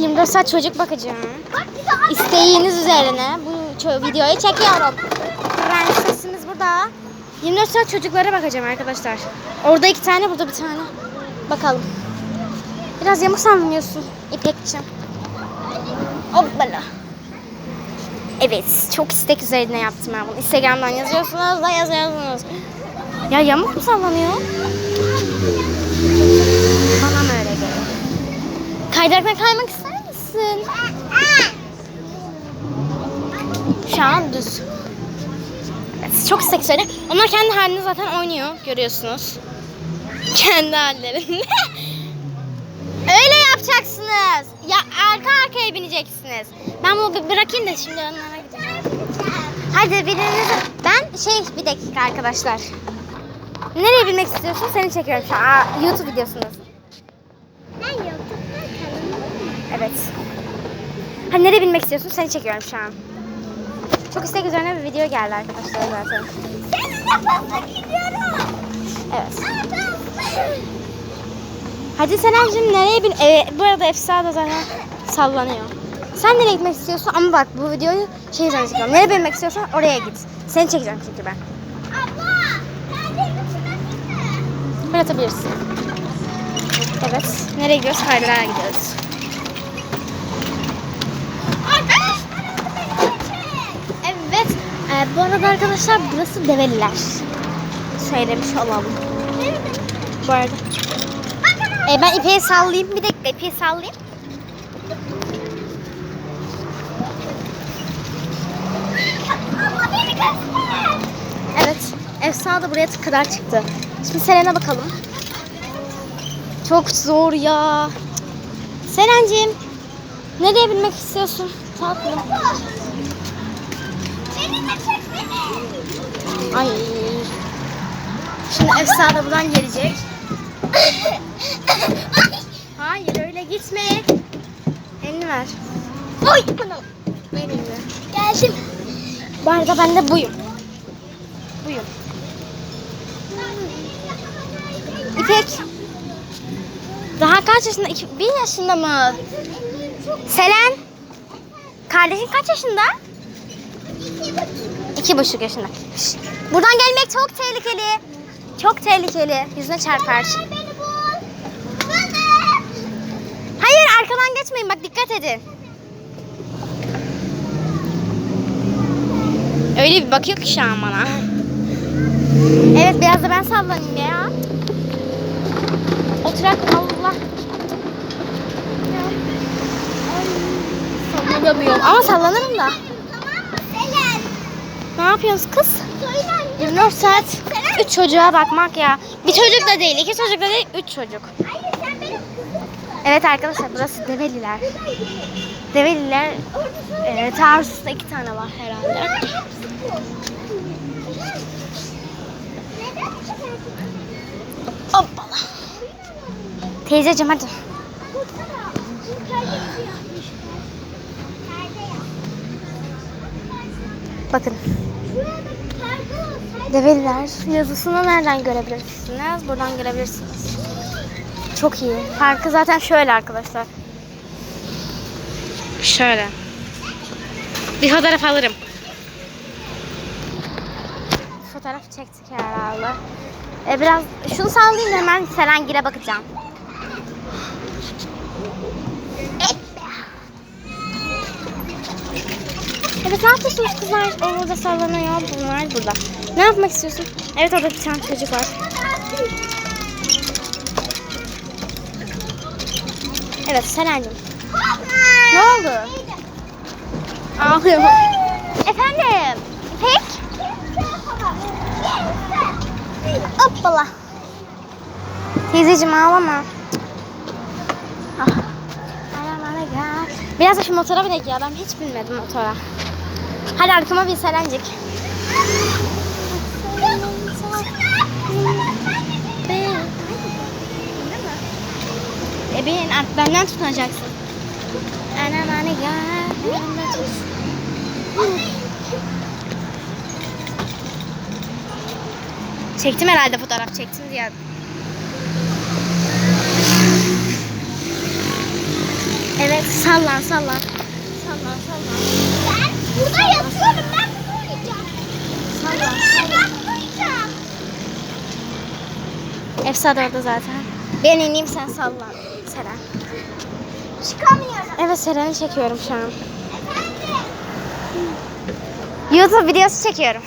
24 saat çocuk bakacağım. İsteğiniz üzerine bu videoyu çekiyorum. Prensesimiz burada. 24 saat çocuklara bakacağım arkadaşlar. Orada iki tane, burada bir tane. Bakalım. Biraz yamuk sanmıyorsun İpekciğim. Hoppala. Evet, çok istek üzerine yaptım ben bunu. Instagram'dan yazıyorsunuz da yazıyorsunuz. Ya yamuk mu sallanıyor? Bana mı öyle geliyor? Kaydıraktan kaymak ister misin? Şu an düz. Çok üzerine. Onlar kendi halinde zaten oynuyor. Görüyorsunuz. Kendi hallerinde. Öyle yapacaksınız. Ya arka arkaya bineceksiniz. Ben bunu bırakayım da şimdi onlara gideceğim. Hadi biriniz ben şey bir dakika arkadaşlar. Nereye binmek istiyorsun? Seni çekiyorum şu an. Aa, YouTube videosundasın. Hani nereye binmek istiyorsun? Seni çekiyorum şu an. Çok istek üzerine bir video geldi arkadaşlar zaten. Seninle fazla gidiyorum. Evet. Hadi Selen'cim nereye bin? Evet, bu arada Efsa da zaten sallanıyor. Sen nereye gitmek istiyorsun? Ama bak bu videoyu şey üzerine çekiyorum. Nereye binmek istiyorsan oraya git. Seni çekeceğim çünkü ben. Abla, Fırlatabilirsin. Evet. Nereye gidiyoruz? Kaydırağa gidiyoruz. Evet. Ee, bu arada arkadaşlar burası Develiler. Söylemiş olalım. Bu arada. Ee, ben ipeyi sallayayım. Bir dakika ipeyi sallayayım. Evet. Efsa da buraya kadar çıktı. Şimdi Selen'e bakalım. Çok zor ya. Selen'cim. Nereye binmek istiyorsun? Tatlım. Ay. Şimdi Efsa da buradan gelecek. Hayır öyle gitme. Elini ver. Oy bunu. Ver elini. Geldim. Bu arada ben de buyum. Buyum. İpek. Daha kaç yaşında? İki, bir yaşında mı? Selen. Kardeşin kaç yaşında? İki buçuk yaşında. Şşt, Buradan gelmek çok tehlikeli. Çok tehlikeli. Yüzüne çarpar. Beni bul. Bana. Hayır arkadan geçmeyin bak dikkat edin. Öyle bir bakıyor ki şu an bana. Evet biraz da ben sallanayım ya. Oturak Allah. Sallanamıyorum ama sallanırım da. Tamam mı Selen? Ne yapıyorsunuz kız? Söyle. 24 saat 3 çocuğa bakmak ya. Bir çocuk da değil, iki çocuk da değil, 3 çocuk. Evet arkadaşlar burası Develiler. Develiler e, Tarsus'ta iki tane var herhalde. Hoppala. Teyzeciğim hadi. Bakın Develiler yazısını nereden görebilirsiniz? Buradan görebilirsiniz. Çok iyi. Parkı zaten şöyle arkadaşlar. Şöyle. Bir fotoğraf alırım. Fotoğraf çektik herhalde. E biraz şunu sallayayım hemen Serengil'e bakacağım. Evet ne yapıyorsunuz kızlar? Burada sallanıyor. Bunlar burada. Ne yapmak istiyorsun? Evet orada bir tane çocuk var. Evet Selen'cim. Ne oldu? Ağlıyor. Efendim? İpek? Hoppala. Teyzeciğim ağlama. Ah. Biraz da şu motora binek ya. Ben hiç binmedim motora. Hadi arkama bin Selencik. E bin, benden tutunacaksın. Anam hani gel. Çektim herhalde fotoğraf çektim diye. Evet sallan. Sallan sallan. Ben burada yatıyorum. Ben burada uyuyacağım. Sallan. Ben burada uyuyacağım. Efsa da orada zaten. Ben ineyim sen sallan. Seren. Çıkamıyorum. Evet Seren'i çekiyorum şu an. Efendim. YouTube videosu çekiyorum.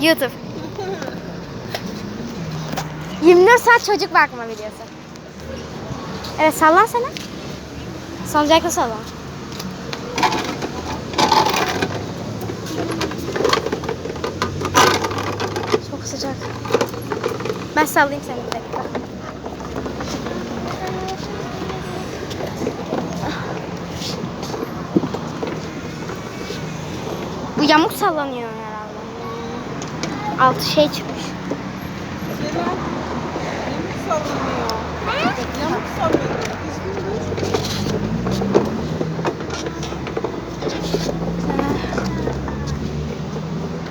YouTube. 24 saat çocuk bakma videosu. Evet sallan sana. Salıncakla sallan. Çok sıcak. Ben sallayayım seni bir dakika. Bu yamuk sallanıyor herhalde. Altı şey çıkmış.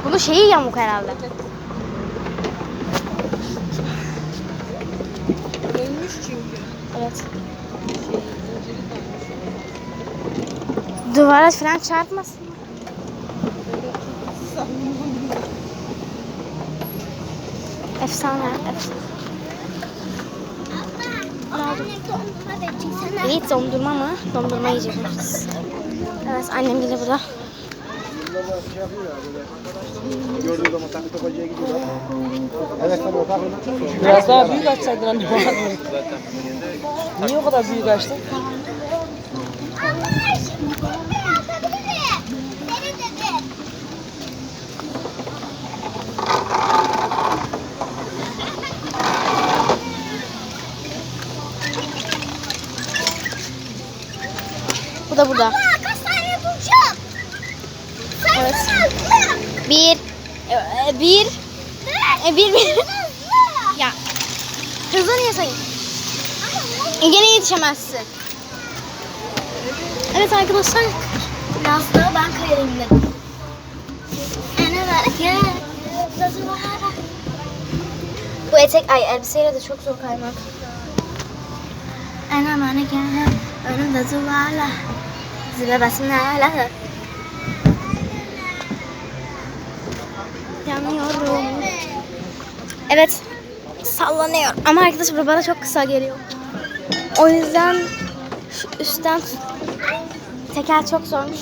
Bunun şeyi yamuk herhalde. Dönmüş çünkü. Evet. Şey, zinciri dönmüş. Duvara falan çarpmasın. Efsane. efsane. İyi dondurma mı? Dondurma yiyecekmişiz. Evet annem de burada. Evet tabii. Biraz daha büyük açsaydın anne. Niye o kadar büyük açtın? Abla şimdi dondurma atabilirim. Seni dedi. Bu da burada. Abla kaç tane bulacağım? Evet. Bir. e, Bir. E, bir bir. Ya. Hızlı niye sayayım? Gene yetişemezsin. Evet arkadaşlar. Daha ben. Nasıl var? Bu etek ay elbiseyle de çok zor kaymak. Ana bana gel. Önümde duvarla. Zile basınlar. Yanıyorum. Evet. Sallanıyor. Ama arkadaşlar bana çok kısa geliyor. O yüzden şu üstten teker çok zormuş.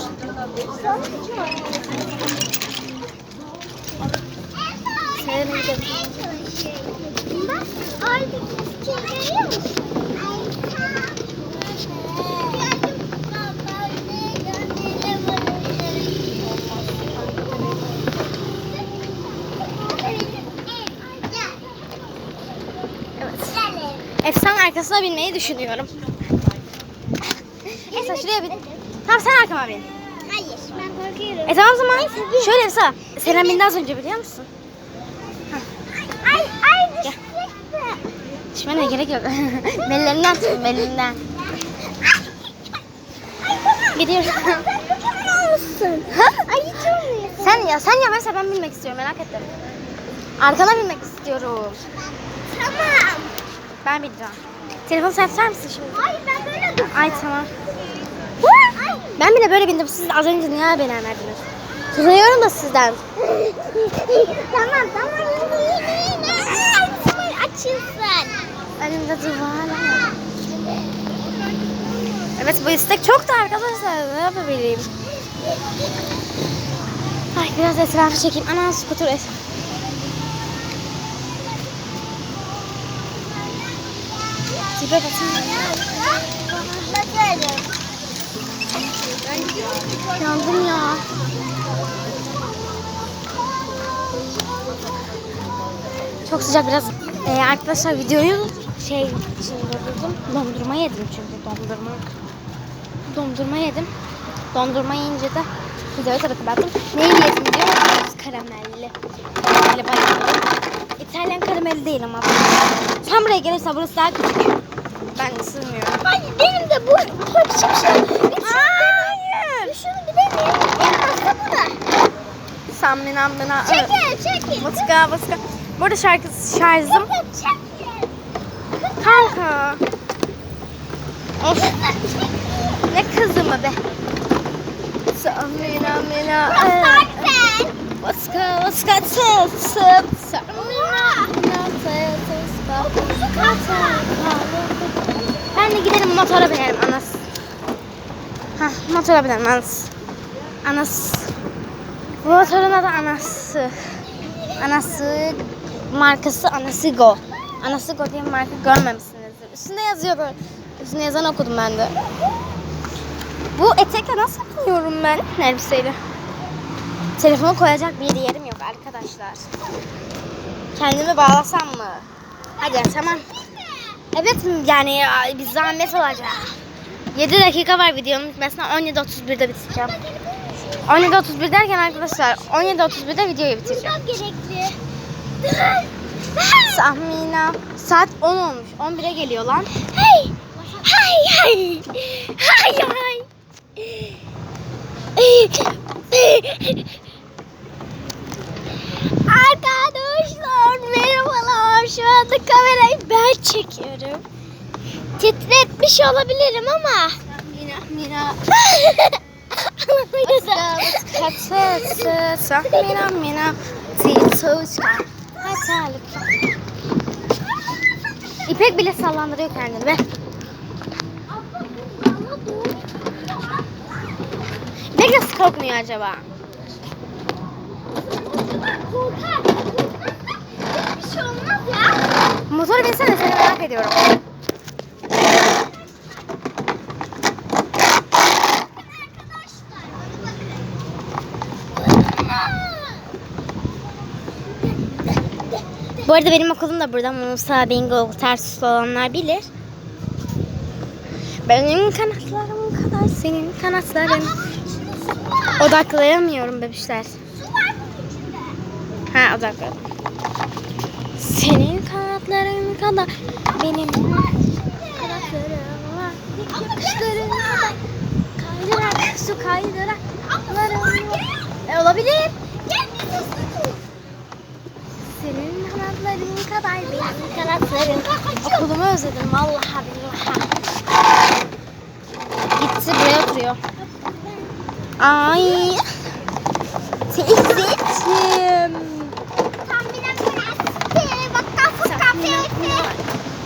Severim gidelim. Bak orada çiçeği görüyor musun? Evet. Efsane arkasına binmeyi düşünüyorum. Esra şuraya bin. Tamam sen arkama bin. Hayır ben korkuyorum. E tamam o zaman şöyle Esra. Selen bindi az önce biliyor musun? Ay ay düşecekti. Düşmene gerek yok. Bellerinden tut bellerinden. Gidiyoruz. olmuşsun. Ay hiç olmuyorsun. sen ya sen ya mesela ben binmek istiyorum merak ettim. Arkana binmek istiyorum. Tamam. Ben bineceğim. Telefonu sen tutar mısın şimdi? Hayır ben böyle dur. Ay tamam. Ay. Ben bile böyle bindim. Siz az önce niye beni emerdiniz? Tutuyorum da sizden. tamam tamam açılsın. Önümde duvarlar. Evet bu istek çok da arkadaşlar. Ne yapabileyim? Ay biraz etrafı çekeyim. Ana skuter es. Bakın. Bakarım. Yandım ya. Çok sıcak biraz. Ee, arkadaşlar videoyu şey için durdurdum. Dondurma yedim çünkü dondurma. Dondurma yedim. Dondurma yiyince de videoyu tabii kapattım. Neyi yedim biliyor musunuz? Karamelli. Karamelli bayıldım. İtalyan karamelli değil ama. Sen buraya gelirsen burası daha küçük. Ben sığmıyorum. Ay benim de bu çok şapşal. Hayır. Şunu bir deneyeyim. En başta bu da. Bina. Çekil çekil. Baska baska. Bu arada şarkı şarjım. Kanka. Of. Çekil. Bağırma be. Samina mina. Sen. Vaska vaska tıp tıp. Samina mina tıp Ben de giderim motora binerim anas. Hah motora binerim anas. Anas. Motorun adı anası. Anası markası Anasigo. Anasigo diye bir marka görmemişsinizdir. Üstünde yazıyor böyle. Üstünde yazan okudum ben de. Bu etekle nasıl yapıyorum ben elbiseyle? Telefonu koyacak bir yerim yok arkadaşlar. Kendimi bağlasam mı? Hadi tamam. Evet yani ya, bir zahmet olacak. 7 dakika var videonun bitmesine 17.31'de bitireceğim. 17.31 derken arkadaşlar 17.31'de videoyu bitireceğim. Çok gerekli. Samina saat 10 olmuş. 11'e geliyor lan. Hey. Hay hay. Hay hay. Arkadaşlar merhabalar. Şu anda kamerayı ben çekiyorum. Titretmiş olabilirim ama. Mina mina. Hatalık. İpek bile sallandırıyor kendini be. İpek nasıl korkmuyor acaba? Korkar. Hiçbir şey olmaz ya. Motora binsene seni merak ediyorum. Bu arada benim okulum da burada. Musa, Bingo, Tarsus olanlar bilir. Benim kanatlarım kadar senin kanatların. Odaklayamıyorum bebişler. Ha odakladım. Senin kanatların kadar benim kanatlarım var. Yakışların kadar kaydırak su kaydırak. E, olabilir. Senin kanatların kadar benim kanatlarım. Okulumu özledim vallahi billahi. Gitti buraya oturuyor. Ay. Teyzeciğim.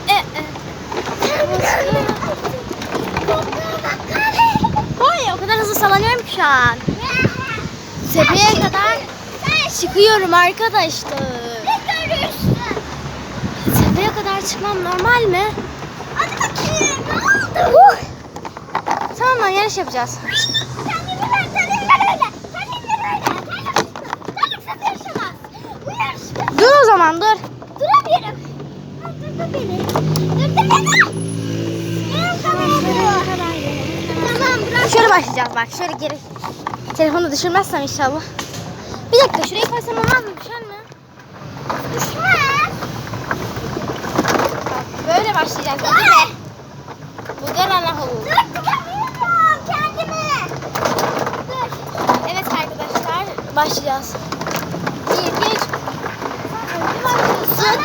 E, e. Ay o kadar hızlı sallanıyorum ki şu an. Tepeye kadar çıkıyorum arkadaşlar. Tepeye kadar çıkmam normal mi? Uh. Tamam lan yarış yapacağız. Dur o zaman dur. Duramıyorum. Durdur beni. Durdur beni. Tamam bırak. Şöyle başlayacağız bak şöyle geri. Telefonu düşürmezsem inşallah. Dakika şuraya koysam olmaz mı? Düşer mi? Düşmez. Böyle başlayacağız. Bu ne? Bu da Allah'u. Dur tutamıyorum kendimi. Dur. Evet arkadaşlar başlayacağız. Bir, iki, üç. Başlıyorsun.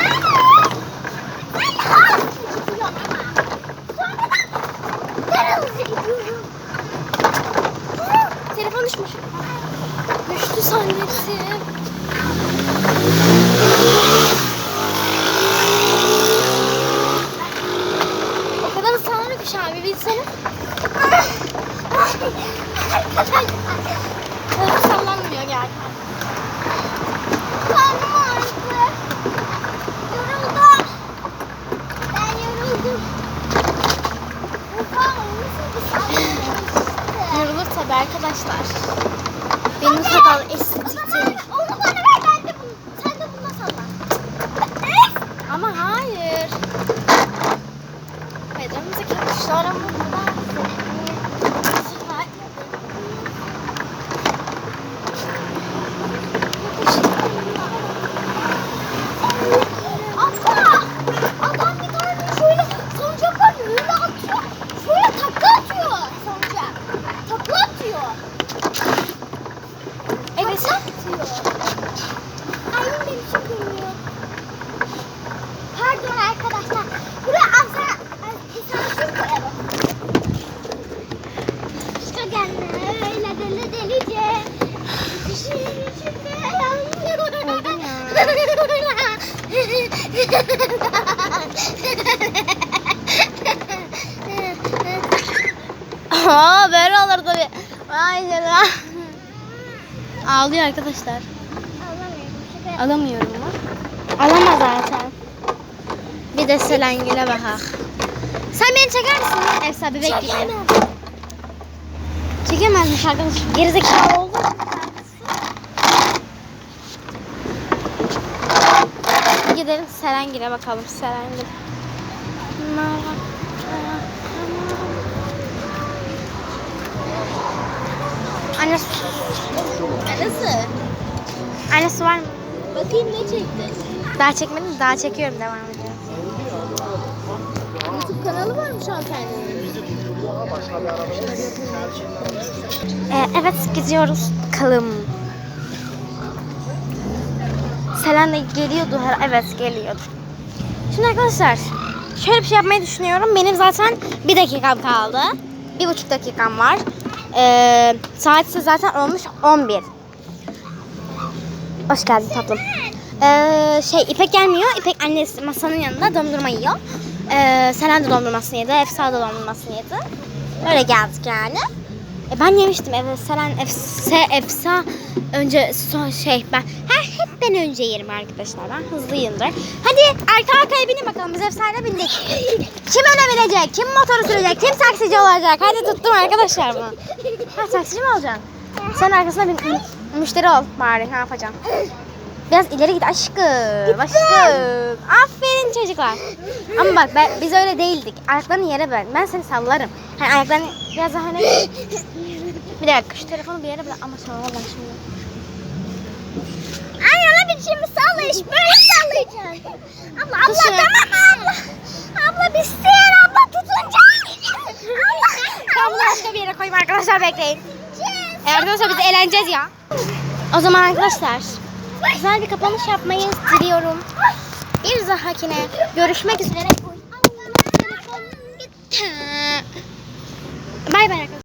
Telefon düşmüş. Düştü zannettim. O kadar ıslanıyor ki şu an bir bilseniz. Öyle sallanmıyor yani. Karnım ağrıdı. Yoruldum. Ben yoruldum. Oha, nasıl bir saat? Yorulur tabii arkadaşlar. Benim sakal estetik değil. Onu bana ver ben de bunu. Sen de bununla sallan. Ama hayır. Bedrimizdeki kuşlarım burada. Abla! Adam bir tane şöyle sancak var ya, öyle atıyor. Şöyle takla atıyor sancak. Takla atıyor. Evet. gelme öyle deli delice. Kışın içinde yanıyorum. Öldüm ya. Aa böyle olur tabii. Vay canına. Ağlıyor arkadaşlar. Alamıyorum mu? Alama zaten. Bir de Selengil'e bak. Sen beni çeker misin? Efsa bebek gibi. Çekemezmiş arkadaşım. Gerizekalı oldu. Gidelim Serengil'e bakalım. Serengil. Anne Nasıl? Annesi var mı? Bakayım ne çekti? Daha çekmedim. Daha çekiyorum. Devam ediyorum. YouTube kanalı varmış hanımefendinin. Ee, evet gidiyoruz. Bakalım. Selen de geliyordu. her Evet geliyordu. Şimdi arkadaşlar şöyle bir şey yapmayı düşünüyorum. Benim zaten bir dakikam kaldı. Bir buçuk dakikam var. Ee, saat ise zaten olmuş 11. Hoş geldin tatlım. Ee, şey İpek gelmiyor. İpek annesi masanın yanında dondurma yiyor. Ee, Selen de dondurmasını yedi. Efsa da dondurmasını yedi. Öyle geldik yani. E ben yemiştim evet Selen Efsa, Efsa önce son şey ben ha, hep ben önce yerim arkadaşlar ben hızlıyımdır. Hadi arka arkaya binin bakalım biz Efsa'yla bindik. Kim öne binecek? Kim motoru sürecek? Kim taksici olacak? Hadi tuttum arkadaşlar bunu. Ha taksici mi olacaksın? Sen arkasına bin, mü- müşteri ol bari ne yapacaksın? Biraz ileri git aşkım. Aşkım. Aferin çocuklar. Ama bak ben, biz öyle değildik. Ayaklarını yere ben. Ben seni sallarım. Hani ayaklarını biraz daha hani... Bir dakika şu telefonu bir yere bırak. Ama sonra valla şimdi. Ay ana biçimi sallayış böyle sallayacaksın. Abla abla şunu. tamam abla? Abla bir isteyen abla tutunca. Ben bunu başka bir yere koyayım arkadaşlar bekleyin. Eğer olsa biz eğleneceğiz ya. O zaman arkadaşlar güzel bir kapanış yapmayı diliyorum. Bir dahakine görüşmek üzere. Bay bay arkadaşlar.